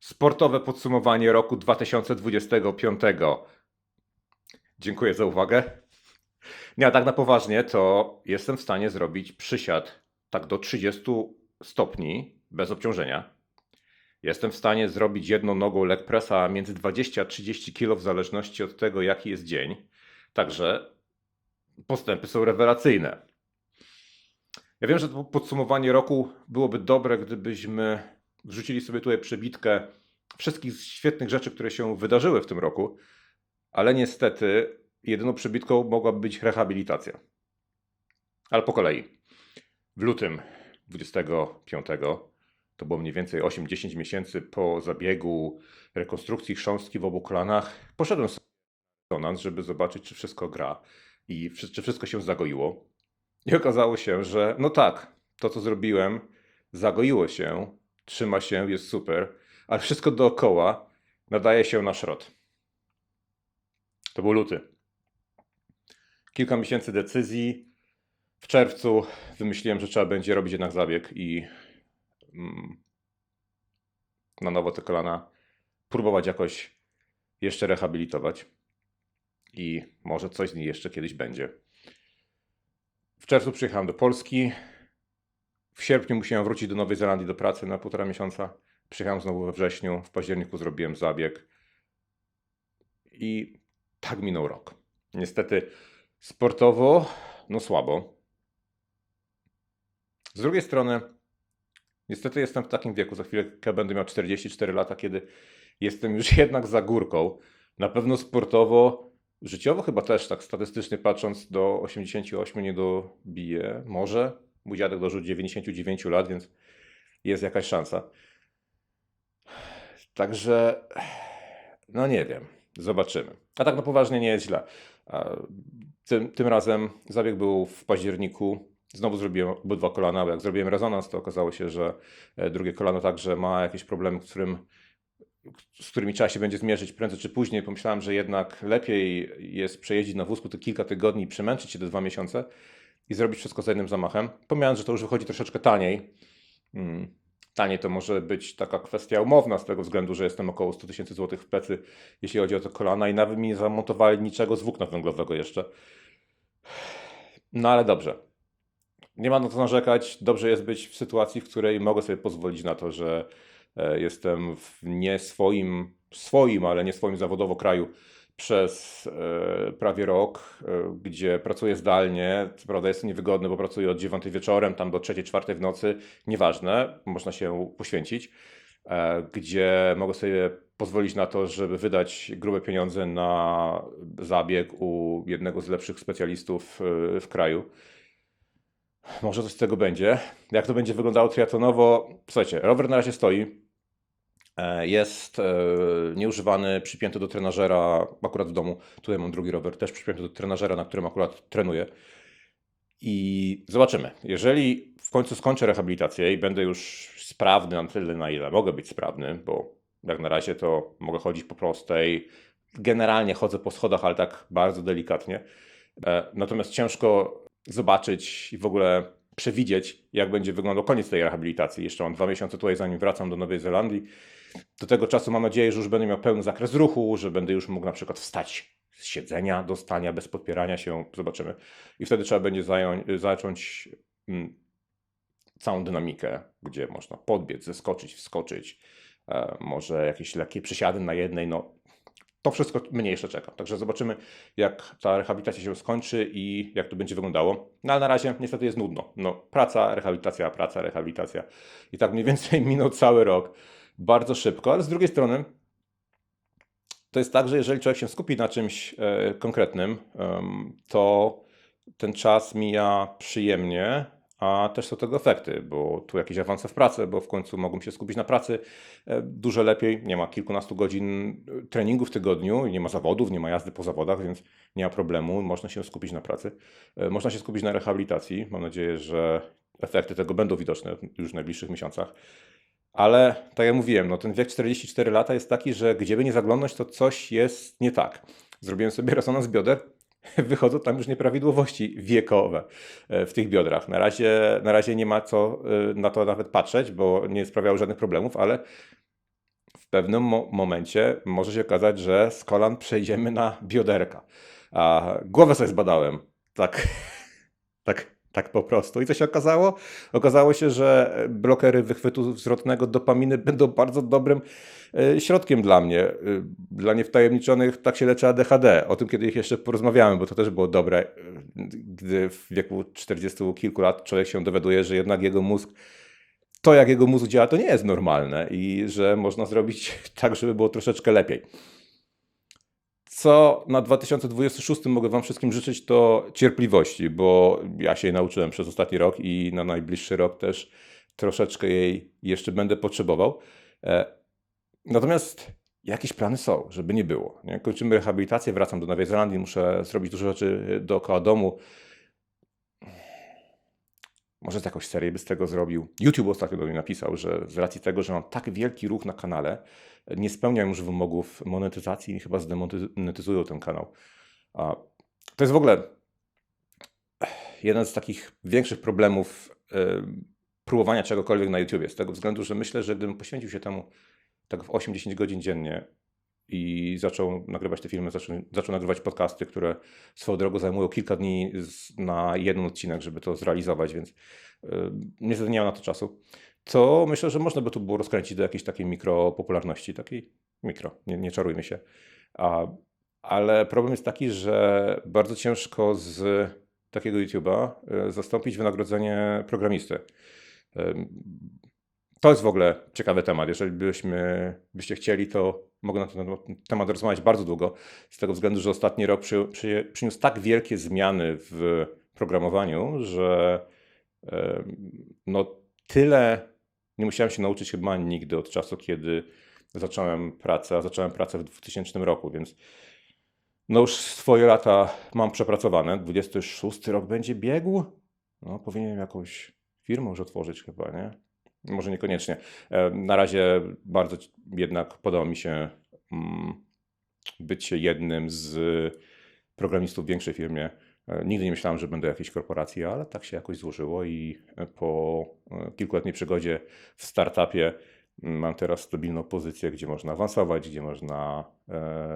Sportowe podsumowanie roku 2025. Dziękuję za uwagę. Nie, a tak na poważnie, to jestem w stanie zrobić przysiad tak do 30 stopni bez obciążenia. Jestem w stanie zrobić jedną nogą leg pressa między 20 a 30 kg w zależności od tego, jaki jest dzień. Także postępy są rewelacyjne. Ja wiem, że to podsumowanie roku byłoby dobre, gdybyśmy wrzucili sobie tutaj przebitkę wszystkich świetnych rzeczy, które się wydarzyły w tym roku, ale niestety jedyną przebitką mogłaby być rehabilitacja. Ale po kolei. W lutym 25 to było mniej więcej 8-10 miesięcy po zabiegu rekonstrukcji chrząstki w obu kolanach. Poszedłem sobie na rezonans, żeby zobaczyć, czy wszystko gra i czy wszystko się zagoiło. I okazało się, że no tak, to co zrobiłem, zagoiło się, trzyma się, jest super, ale wszystko dookoła nadaje się na szrot. To był luty. Kilka miesięcy decyzji. W czerwcu wymyśliłem, że trzeba będzie robić jednak zabieg i mm, na nowo te kolana próbować jakoś jeszcze rehabilitować. I może coś z nich jeszcze kiedyś będzie. W czerwcu przyjechałem do Polski. W sierpniu musiałem wrócić do Nowej Zelandii do pracy na półtora miesiąca. Przyjechałem znowu we wrześniu. W październiku zrobiłem zabieg. I tak minął rok. Niestety sportowo, no słabo. Z drugiej strony, niestety jestem w takim wieku, za chwilę będę miał 44 lata, kiedy jestem już jednak za górką. Na pewno sportowo, życiowo chyba też, tak statystycznie patrząc, do 88 nie dobiję. Może. Mój dziadek dożył 99 lat, więc jest jakaś szansa. Także, no nie wiem, zobaczymy. A tak na poważnie nie jest źle. Tym, tym razem zabieg był w październiku. Znowu zrobiłem obydwa kolana, bo jak zrobiłem rezonans, to okazało się, że e, drugie kolano także ma jakieś problemy, którym, z którymi trzeba się będzie zmierzyć prędzej czy później. Pomyślałem, że jednak lepiej jest przejeździć na wózku te kilka tygodni, przemęczyć się te dwa miesiące i zrobić wszystko za jednym zamachem. Pomijając, że to już wychodzi troszeczkę taniej. Mm, Taniej to może być taka kwestia umowna z tego względu, że jestem około 100 tysięcy złotych w plecy, jeśli chodzi o te kolana i nawet mi nie zamontowali niczego z włókna węglowego jeszcze. No ale dobrze. Nie ma na to narzekać. Dobrze jest być w sytuacji, w której mogę sobie pozwolić na to, że e, jestem w nie swoim, swoim, ale nie swoim zawodowo kraju przez e, prawie rok, e, gdzie pracuję zdalnie. Co prawda jest niewygodne, bo pracuję od 9 wieczorem, tam do 3, 4 w nocy. Nieważne, można się poświęcić. E, gdzie mogę sobie pozwolić na to, żeby wydać grube pieniądze na zabieg u jednego z lepszych specjalistów w kraju. Może coś z tego będzie. Jak to będzie wyglądało triatlonowo? Słuchajcie, rower na razie stoi. E, Jest e, nieużywany, przypięty do trenażera akurat w domu. Tutaj mam drugi rower, też przypięty do trenażera, na którym akurat trenuję. I zobaczymy. Jeżeli w końcu skończę rehabilitację i będę już sprawny na tyle, na ile mogę być sprawny, bo jak na razie to mogę chodzić po prostej. Generalnie chodzę po schodach, ale tak bardzo delikatnie. E, Natomiast ciężko zobaczyć i w ogóle przewidzieć, jak będzie wyglądał koniec tej rehabilitacji. Jeszcze mam dwa miesiące tutaj, zanim wracam do Nowej Zelandii. Do tego czasu mam nadzieję, że już będę miał pełny zakres ruchu, że będę już mógł na przykład wstać z siedzenia do stania bez podpierania się. Zobaczymy. I wtedy trzeba będzie zająć, zacząć mm, całą dynamikę, gdzie można podbiec, zeskoczyć, wskoczyć, e, może jakieś lekkie przysiady na jednej. No, to wszystko mnie jeszcze czeka. Także zobaczymy, jak ta rehabilitacja się skończy i jak to będzie wyglądało. No ale na razie niestety jest nudno. No, praca, rehabilitacja, praca, rehabilitacja. I tak mniej więcej minął cały rok. Bardzo szybko, ale z drugiej strony to jest tak, że jeżeli człowiek się skupi na czymś e, konkretnym, em, to ten czas mija przyjemnie, a też są tego efekty, bo tu jakieś awanse w pracy, bo w końcu mogą się skupić na pracy e, dużo lepiej. Nie ma kilkunastu godzin e, treningu w tygodniu, nie ma zawodów, nie ma jazdy po zawodach, więc nie ma problemu. Można się skupić na pracy. E, Można się skupić na rehabilitacji. Mam nadzieję, że efekty tego będą widoczne już w najbliższych miesiącach. Ale tak jak mówiłem, no ten wiek 44 lata jest taki, że gdzieby nie zaglądnąć, to coś jest nie tak. Zrobiłem sobie rezonans bioder, wychodzą tam już nieprawidłowości wiekowe e, w tych biodrach. Na razie, na razie nie ma co e, na to nawet patrzeć, bo nie sprawiało żadnych problemów, ale w pewnym mo momencie może się okazać, że z kolan przejdziemy na bioderka. A głowę sobie zbadałem. Tak, tak, tak po prostu. I co się okazało? Okazało się, że blokery wychwytu zwrotnego dopaminy będą bardzo dobrym e, środkiem dla mnie. E, Dla niewtajemniczonych tak się leczy ADHD. O tym kiedyś jeszcze porozmawiamy, bo to też było dobre, e, gdy w wieku 40 kilku lat człowiek się dowiaduje, że jednak jego mózg to, jak jego mózg działa, to nie jest normalne i że można zrobić tak, żeby było troszeczkę lepiej. Co na 2026 mogę Wam wszystkim życzyć, to cierpliwości, bo ja się jej nauczyłem przez ostatni rok i na najbliższy rok też troszeczkę jej jeszcze będę potrzebował. E, Natomiast jakieś plany są, żeby nie było. Kończymy rehabilitację, wracam do Nowej Zelandii, muszę zrobić dużo rzeczy dookoła domu. Może z jakąś serię by z tego zrobił. YouTube ostatnio do mnie napisał, że z racji tego, że mam tak wielki ruch na kanale, nie spełniam już wymogów monetyzacji i chyba zdemonetyzują ten kanał. A to jest w ogóle jeden z takich większych problemów y, próbowania czegokolwiek na YouTubie, z tego względu, że myślę, że gdybym poświęcił się temu tak w 8-10 godzin dziennie i zaczął nagrywać te filmy, zaczął, zaczął nagrywać podcasty, które swoją drogą zajmują kilka dni z, na jeden odcinek, żeby to zrealizować, więc y, niestety nie mam na to czasu. To myślę, że można by tu było rozkręcić do jakiejś takiej mikropopularności, takiej mikro, nie, nie czarujmy się. A, ale problem jest taki, że bardzo ciężko z takiego YouTube'a y, zastąpić wynagrodzenie programisty. Ym, To jest w ogóle ciekawy temat. Jeżeli byśmy, byście chcieli, to mogę na ten temat rozmawiać bardzo długo, z tego względu, że ostatni rok przy, przy, przyniósł tak wielkie zmiany w programowaniu, że em, no, tyle nie musiałem się nauczyć chyba nigdy od czasu, kiedy zacząłem pracę, a zacząłem pracę w 2000 roku, więc no już swoje lata mam przepracowane. 26 rok będzie biegł. No, powinienem jakąś firmę już otworzyć chyba, nie? Może niekoniecznie. E, Na razie bardzo jednak podoba mi się mm, być jednym z programistów w większej firmie. E, Nigdy nie myślałem, że będę jakiejś korporacji, ale tak się jakoś złożyło i e, po kilkuletniej przygodzie w startupie mm, mam teraz stabilną pozycję, gdzie można awansować, gdzie można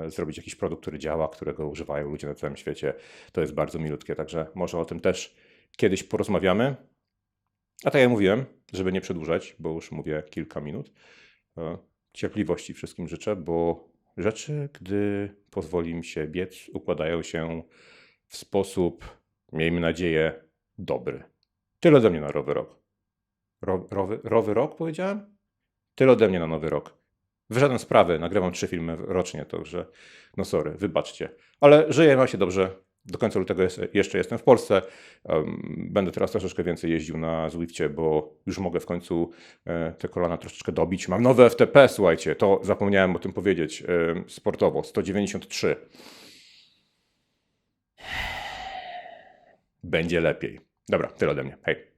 zrobić jakiś produkt, który działa, którego używają ludzie na całym świecie. To jest bardzo milutkie, także może o tym też kiedyś porozmawiamy. A tak jak mówiłem, żeby nie przedłużać, bo już mówię kilka minut, e, cierpliwości wszystkim życzę, bo rzeczy, gdy pozwoli mi się biec, układają się w sposób, miejmy nadzieję, dobry. Tyle ode mnie na nowy rok. Ro, rowy, rowy rok powiedziałem? Tyle ode mnie na nowy rok. W żaden sprawy, nagrywam trzy filmy rocznie, także no sorry, wybaczcie. Ale żyję, ma się dobrze. Do końca lutego jest, jeszcze jestem w Polsce. Będę teraz troszeczkę więcej jeździł na Zwifcie, bo już mogę w końcu e, te kolana troszeczkę dobić. Mam nowe FTP, słuchajcie, to zapomniałem o tym powiedzieć. em, Sportowo, 193. Będzie lepiej. Dobra, tyle ode mnie. Hej.